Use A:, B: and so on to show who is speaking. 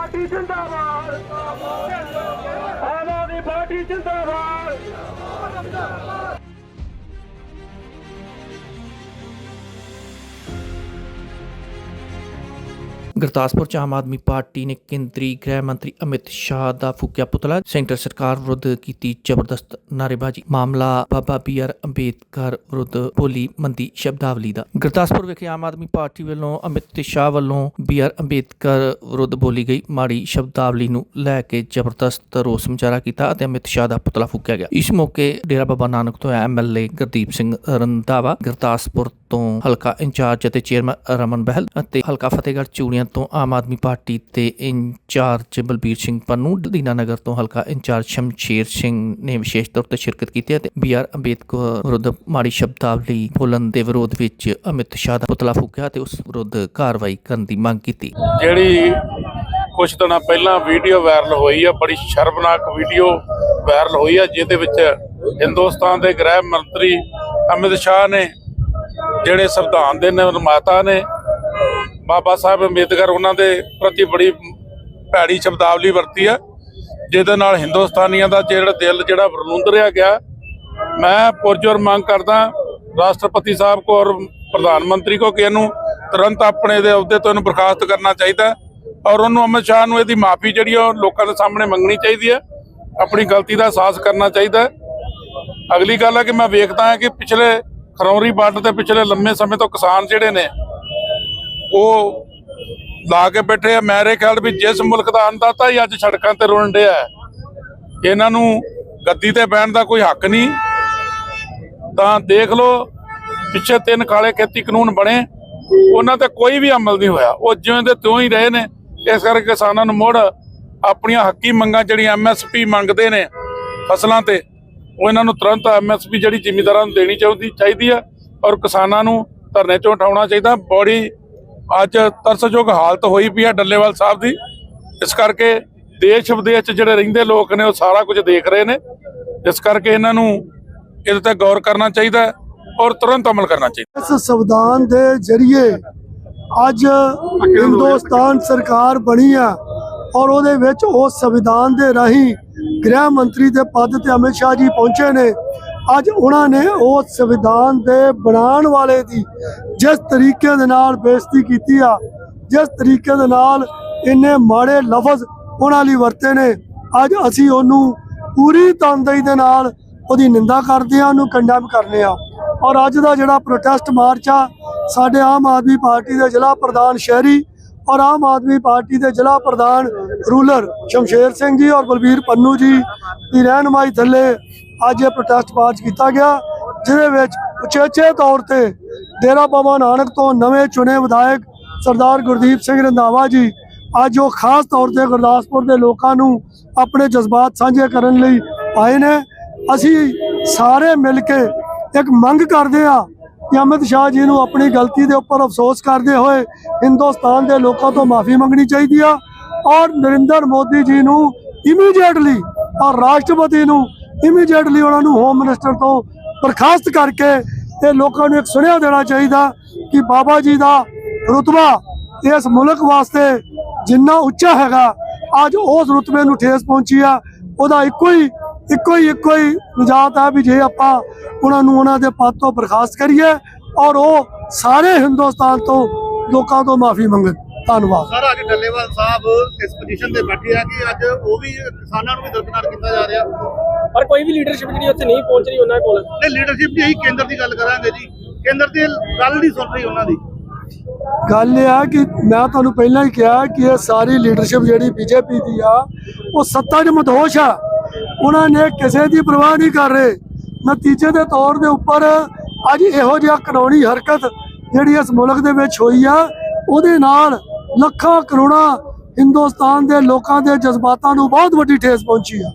A: Party ਜਿੰਦਾਬਾਦ। ਆਮ Aadmi party ਜਿੰਦਾਬਾਦ।
B: ਗੁਰਦਾਸਪੁਰ ਚ ਆਮ ਆਦਮੀ ਪਾਰਟੀ ਨੇ ਕੇਂਦਰੀ ਗ੍ਰਹਿ ਮੰਤਰੀ ਅਮਿਤ ਸ਼ਾਹ ਦਾ ਫੂਕਿਆ ਪੁਤਲਾ। ਸੈਂਟਰ ਸਰਕਾਰ ਵਿਰੁੱਧ ਕੀਤੀ ਜ਼ਬਰਦਸਤ ਨਾਅਰੇਬਾਜ਼ੀ। ਮਾਮਲਾ ਬਾਬਾ ਬੀ ਆਰ ਅੰਬੇਦਕਰ ਵਿਰੁੱਧ ਬੋਲੀ ਮੰਦੀ ਸ਼ਬਦਾਵਲੀ ਦਾ। ਗੁਰਦਾਸਪੁਰ ਵਿਖੇ ਆਮ ਆਦਮੀ ਪਾਰਟੀ ਵੱਲੋਂ ਅਮਿਤ ਸ਼ਾਹ ਵੱਲੋਂ ਬੀ ਆਰ ਅੰਬੇਦਕਰ ਵਿਰੁੱਧ ਬੋਲੀ ਗਈ। ਮਾੜੀ ਸ਼ਬਦਾਵਲੀ ਨੂੰ ਲੈ ਕੇ ਜ਼ਬਰਦਸਤ ਰੋਸ ਮੁਜ਼ਾਹਰਾ ਕੀਤਾ ਅਤੇ ਅਮਿਤ ਸ਼ਾਹ ਦਾ ਪੁਤਲਾ ਫੂਕਿਆ ਗਿਆ। ਇਸ ਮੌਕੇ ਡੇਰਾ ਬਾਬਾ ਨਾਨਕ ਤੋਂ ਐਮਐਲਏ ਗੁਰਦੀਪ ਸਿੰਘ ਰੰਧਾਵਾ, ਗੁਰਦਾਸਪੁਰ ਤੋਂ ਹਲਕਾ ਇੰਚਾਰਜ ਅਤੇ ਚੇਅਰਮੈਨ ਰਮਨ ਬਹਿਲ ਅਤੇ ਹਲਕਾ ਫਤਿਹਗੜ੍ਹ ਚੂੜੀਆਂ ਤੋਂ ਆਮ ਆਦਮੀ ਪਾਰਟੀ ਤੇ ਇੰਚਾਰਜ ਬਲਬੀਰ ਸਿੰਘ ਪੰਨੂ, ਦੀਨਾ ਨਗਰ ਤੋਂ ਹਲਕਾ ਇੰਚਾਰਜ ਸ਼ਮਸ਼ੇਰ ਸਿੰਘ ਨੇ ਵਿਸ਼ੇਸ਼ ਤੌਰ ਤੇ ਸ਼ਿਰਕਤ ਕੀਤੀ ਅਤੇ ਬੀ ਆਰ ਅੰਬੇਦਕਰ ਵਿਰੁੱਧ ਮਾੜੀ ਸ਼ਬਦਾਵਲੀ ਬੋਲਣ ਦੇ ਵਿਰੋਧ ਵਿੱਚ ਅਮਿਤ ਸ਼ਾਹ ਦਾ ਪੁਤਲਾ ਫੂਕਿਆ ਤੇ ਉਸ ਵਿਰੁੱਧ ਕਾਰਵਾਈ ਕਰਨ ਦੀ ਮੰਗ ਕੀਤੀ।
C: ਜਿਹੜੀ ਕੁਝ ਦਿਨਾਂ ਪਹਿਲਾਂ ਵੀਡੀਓ ਵਾਇਰਲ ਹੋਈ ਆ, ਬੜੀ ਸ਼ਰਮਨਾਕ ਵੀਡੀਓ ਵਾਇਰਲ ਹੋਈ ਆ, ਜਿਹਦੇ ਵਿੱਚ ਹਿੰਦੁਸਤਾਨ ਦੇ ਗ੍ਰਹਿ ਮੰਤਰੀ ਅਮਿਤ ਸ਼ਾਹ ਨੇ ਜਿਹੜੇ ਸੰਵਿਧਾਨ ਦੇ ਨਿਰਮਾਤਾ ਨੇ, ਬਾਬਾ ਸਾਹਿਬ ਅੰਬੇਦਕਰ ਉਹਨਾਂ ਦੇ ਪ੍ਰਤੀ ਬੜੀ ਭੈੜੀ ਸ਼ਬਦਾਵਲੀ ਵਰਤੀ ਹੈ ਜਿਹਦੇ ਨਾਲ ਹਿੰਦੁਸਤਾਨੀਆਂ ਦਾ ਜਿਹੜਾ ਦਿਲ ਜਿਹੜਾ ਵਰਲੁੰਦਰਿਆ ਗਿਆ। ਮੈਂ ਪੁਰਜੋਰ ਮੰਗ ਕਰਦਾ ਰਾਸ਼ਟਰਪਤੀ ਸਾਹਿਬ ਕੋ ਔਰ ਪ੍ਰਧਾਨ ਮੰਤਰੀ ਕੋ ਕਿ ਇਹਨੂੰ ਤੁਰੰਤ ਆਪਣੇ ਦੇ ਅਹੁਦੇ ਤੋਂ ਇਹਨੂੰ ਬਰਖਾਸਤ ਕਰਨਾ ਚਾਹੀਦਾ ਔਰ ਉਹਨੂੰ ਅਮਿਤ ਸ਼ਾਹ ਨੂੰ ਇਹਦੀ ਮਾਫੀ ਜਿਹੜੀ ਉਹ ਲੋਕਾਂ ਦੇ ਸਾਹਮਣੇ ਮੰਗਣੀ ਚਾਹੀਦੀ ਹੈ ਆਪਣੀ ਗਲਤੀ ਦਾ ਅਹਿਸਾਸ ਕਰਨਾ ਚਾਹੀਦਾ ਅਗਲੀ ਗੱਲ ਹੈ ਕਿ ਮੈਂ ਵੇਖਦਾ ਹਾਂ ਕਿ ਪਿਛਲੇ ਖਰੌਰੀ ਬਾਰਡਰ ਤੇ ਪਿਛਲੇ ਲੰਮੇ ਸਮੇਂ ਤੋਂ ਕਿਸਾਨ ਜਿਹੜੇ ਨੇ ਉਹ ਲਾ ਕੇ ਬੈਠੇ ਆ। ਮੇਰੇ ਖਿਆਲ ਵੀ ਜਿਸ ਮੁਲਕ ਦਾ ਅੰਦਾਤਾ ਹੀ ਅੱਜ ਸੜਕਾਂ ਤੇ ਰੁਲਣ ਡਿਆ ਹੈ, ਇਹਨਾਂ ਨੂੰ ਗੱਦੀ ਤੇ ਬਹਿਣ ਦਾ ਕੋਈ ਹੱਕ ਨਹੀਂ। ਤਾਂ ਦੇਖ ਲਓ ਪਿੱਛੇ ਤਿੰਨ ਕਾਲੇ ਖੇਤੀ ਕਾਨੂੰਨ ਬਣੇ ਉਹਨਾਂ ਤੇ ਕੋਈ ਵੀ ਅਮਲ ਨਹੀਂ ਹੋਇਆ। ਉਹ ਜਿਵੇਂ ਦੇ ਤਿਉਂ ਹੀ ਰਹੇ ਨੇ ਇਸ ਕਰਕੇ ਕਿਸਾਨਾਂ ਨੂੰ ਮੁੜ ਆਪਣੀਆਂ ਹੱਕੀ ਮੰਗਾਂ ਜਿਹੜੀਆਂ ਐਮਐਸਪੀ ਮੰਗਦੇ ਨੇ ਫਸਲਾਂ ਤੇ ਉਹ ਇਹਨਾਂ ਨੂੰ ਤੁਰੰਤ ਐਮਐਸਪੀ ਜਿਹੜੀ ਜ਼ਿਮੀਂਦਾਰਾਂ ਨੂੰ ਦੇਣੀ ਚਾਹੀਦੀ ਚਾਹੀਦੀ ਹੈ ਔਰ ਕਿਸਾਨਾਂ ਨੂੰ ਧਰਨੇ ਚੋਂ ਉਠਾਉਣਾ ਚਾਹੀਦਾ। ਬੜੀ ਅੱਜ ਤਰਸਯੋਗ ਹਾਲਤ ਹੋਈ ਪਈ ਹੈ ਡੱਲੇਵਾਲ ਸਾਹਿਬ ਦੀ। ਇਸ ਕਰਕੇ ਦੇਸ਼ ਵਿਦੇਸ਼ 'ਚ ਜਿਹੜੇ ਰਹਿੰਦੇ ਲੋਕ ਨੇ ਉਹ ਸਾਰਾ ਕੁਝ ਦੇਖ ਰਹੇ ਨੇ। ਇਸ ਕਰਕੇ ਇਹਨਾਂ ਨੂੰ ਇਹਦੇ ਤੇ ਗੌਰ ਕਰਨਾ ਚਾਹੀਦਾ ਔਰ ਤੁਰੰਤ ਅਮਲ ਕਰਨਾ ਚਾਹੀਦਾ।
D: ਇਸ ਸੰਵਿਧਾਨ ਦੇ ਜ਼ਰੀਏ ਅੱਜ ਹਿੰਦੁਸਤਾਨ ਸਰਕਾਰ ਬਣੀ ਆ ਔਰ ਉਹਦੇ ਵਿੱਚ ਉਸ ਸੰਵਿਧਾਨ ਦੇ ਰਾਹੀਂ ਗ੍ਰਹਿ ਮੰਤਰੀ ਦੇ ਪਦ ਤੇ ਅਮਿਤ ਸ਼ਾਹ ਜੀ ਪਹੁੰਚੇ ਨੇ। ਅੱਜ ਉਹਨਾਂ ਨੇ ਉਹ ਸੰਵਿਧਾਨ ਦੇ ਬਣਾਉਣ ਵਾਲੇ ਦੀ ਜਿਸ ਤਰੀਕੇ ਦੇ ਨਾਲ ਬੇਇੱਜ਼ਤੀ ਕੀਤੀ ਆ, ਜਿਸ ਤਰੀਕੇ ਦੇ ਨਾਲ ਇੰਨੇ ਮਾੜੇ ਲਫ਼ਜ਼ ਉਹਨਾਂ ਲਈ ਵਰਤੇ ਨੇ। ਅੱਜ ਅਸੀਂ ਉਹਨੂੰ ਪੂਰੀ ਤਨਦੇਹੀ ਦੇ ਨਾਲ ਉਹਦੀ ਨਿੰਦਾ ਕਰਦੇ ਆ ਉਹਨੂੰ ਕੰਡੈਮ ਕਰਨੇ ਆ ਔਰ ਅੱਜ ਦਾ ਜਿਹੜਾ ਪ੍ਰੋਟੈਸਟ ਮਾਰਚ ਆ, ਸਾਡੇ ਆਮ ਆਦਮੀ ਪਾਰਟੀ ਦੇ ਜ਼ਿਲ੍ਹਾ ਪ੍ਰਧਾਨ ਸ਼ਹਿਰੀ ਔਰ ਆਮ ਆਦਮੀ ਪਾਰਟੀ ਦੇ ਜ਼ਿਲ੍ਹਾ ਪ੍ਰਧਾਨ ਰੂਲਰ ਸ਼ਮਸ਼ੇਰ ਸਿੰਘ ਜੀ ਔਰ ਬਲਬੀਰ ਪੰਨੂ ਜੀ ਦੀ ਰਹਿਨਮਾਈ ਥੱਲੇ ਅੱਜ ਇਹ ਪ੍ਰੋਟੈਸਟ ਮਾਰਚ ਕੀਤਾ ਗਿਆ, ਜਿਹਦੇ ਵਿੱਚ ਉਚੇਚੇ ਤੌਰ ਤੇ ਡੇਰਾ ਬਾਬਾ ਨਾਨਕ ਤੋਂ ਨਵੇਂ ਚੁਣੇ ਵਿਧਾਇਕ ਸਰਦਾਰ ਗੁਰਦੀਪ ਸਿੰਘ ਰੰਧਾਵਾ ਜੀ ਅੱਜ ਉਹ ਖਾਸ ਤੌਰ ਤੇ ਗੁਰਦਾਸਪੁਰ ਦੇ ਲੋਕਾਂ ਨੂੰ ਆਪਣੇ ਜਜ਼ਬਾਤ ਸਾਂਝੇ ਕਰਨ ਲਈ ਆਏ ਨੇ। ਅਸੀਂ ਸਾਰੇ ਮਿਲ ਕੇ ਇੱਕ ਮੰਗ ਕਰਦੇ ਆ ਕਿ ਅਮਿਤ ਸ਼ਾਹ ਜੀ ਨੂੰ ਆਪਣੀ ਗਲਤੀ ਦੇ ਉੱਪਰ ਅਫਸੋਸ ਕਰਦੇ ਹੋਏ ਹਿੰਦੁਸਤਾਨ ਦੇ ਲੋਕਾਂ ਤੋਂ ਮਾਫੀ ਮੰਗਣੀ ਚਾਹੀਦੀ ਆ। ਔਰ ਨਰਿੰਦਰ ਮੋਦੀ ਜੀ ਨੂੰ ਇਮੀਡੀਏਟਲੀ ਔਰ ਰਾਸ਼ਟਰਪਤੀ ਨੂੰ ਇਮੀਡੀਏਟਲੀ ਉਹਨਾਂ ਨੂੰ ਹੋਮ ਮਿਨਿਸਟਰ ਤੋਂ ਬਰਖਾਸਤ ਕਰਕੇ ਇਹ ਲੋਕਾਂ ਨੂੰ ਇੱਕ ਸੁਨੇਹਾ ਦੇਣਾ ਚਾਹੀਦਾ ਕਿ ਬਾਬਾ ਜੀ ਦਾ ਰੁਤਬਾ ਇਸ ਮੁਲਕ ਵਾਸਤੇ ਜਿੰਨਾ ਉੱਚਾ ਹੈਗਾ, ਅੱਜ ਉਸ ਰੁਤਬੇ ਨੂੰ ਠੇਸ ਪਹੁੰਚੀ ਆ। ਉਹਦਾ ਇੱਕੋ ਹੀ ਇੱਕੋ ਹੀ ਇੱਕੋ ਹੀ ਨਿਜਾਤ ਆ ਵੀ ਜੇ ਆਪਾਂ ਉਹਨਾਂ ਨੂੰ ਉਹਨਾਂ ਦੇ ਪਦ ਤੋਂ ਬਰਖਾਸਤ ਕਰੀਏ ਔਰ ਉਹ ਸਾਰੇ ਹਿੰਦੁਸਤਾਨ ਤੋਂ ਲੋਕਾਂ ਤੋਂ ਮਾਫੀ ਮੰਗਣ ਧੰਨਵਾਦ।
E: ਸਰ ਅੱਜ ਡੱਲੇਵਾਲ ਸਾਹਿਬ ਇਸ ਪੋਜੀਸ਼ਨ ਤੇ ਬੈਠੇ ਆ ਕਿ ਅੱਜ ਉਹ ਵੀ ਕਿਸਾਨਾਂ ਨੂੰ ਵੀ ਦਰਦਨਾਕ ਕੀਤਾ ਜਾ ਰਿਹਾ।
F: ਪਰ ਕੋਈ ਵੀ ਲੀਡਰਸ਼ਿਪ ਜਿਹੜੀ ਉੱਥੇ ਨਹੀਂ ਪਹੁੰਚ ਰਹੀ ਉਹਨਾਂ ਕੋਲ।
E: ਤੇ ਲੀਡਰਸ਼ਿਪ ਦੀ ਇਹੀ ਕੇਂਦਰ ਦੀ ਗੱਲ ਕਰਾਂਗੇ ਜੀ। ਕੇਂਦਰ ਦੀ ਗੱਲ ਨਹੀਂ ਸੁਣ ਰਹੀ ਉਹਨਾਂ ਦੀ।
D: ਗੱਲ ਇਹ ਆ ਕਿ ਮੈਂ ਤੁਹਾਨੂੰ ਪਹਿਲਾਂ ਹੀ ਕਿਹਾ ਕਿ ਇਹ ਸਾਰੀ ਲੀਡਰਸ਼ਿਪ ਜਿਹੜੀ ਬੀਜੇਪੀ ਦੀ ਆ ਉਹ ਸੱਤਾ 'ਚ ਮਦੋਸ਼ ਆ। ਉਹਨਾਂ ਨੇ ਕਿਸੇ ਦੀ ਪਰਵਾਹ ਨਹੀਂ ਕਰ ਰਹੇ। ਨਤੀਜੇ ਦੇ ਤੌਰ ਦੇ ਉੱਪਰ ਅੱਜ ਇਹੋ ਜਿਹਾ ਕਾਨੂੰਨੀ ਹਰਕਤ ਜਿਹੜੀ ਇਸ ਮੁਲਕ ਦੇ ਵਿੱਚ ਹੋਈ ਆ ਉਹਦੇ ਨਾਲ ਲੱਖਾਂ ਕਰੋੜਾਂ ਹਿੰਦੁਸਤਾਨ ਦੇ ਲੋਕਾਂ ਦੇ ਜਜ਼ਬਾਤਾਂ ਨੂੰ ਬਹੁਤ ਵੱਡੀ ਠੇਸ ਪਹੁੰਚੀ ਆ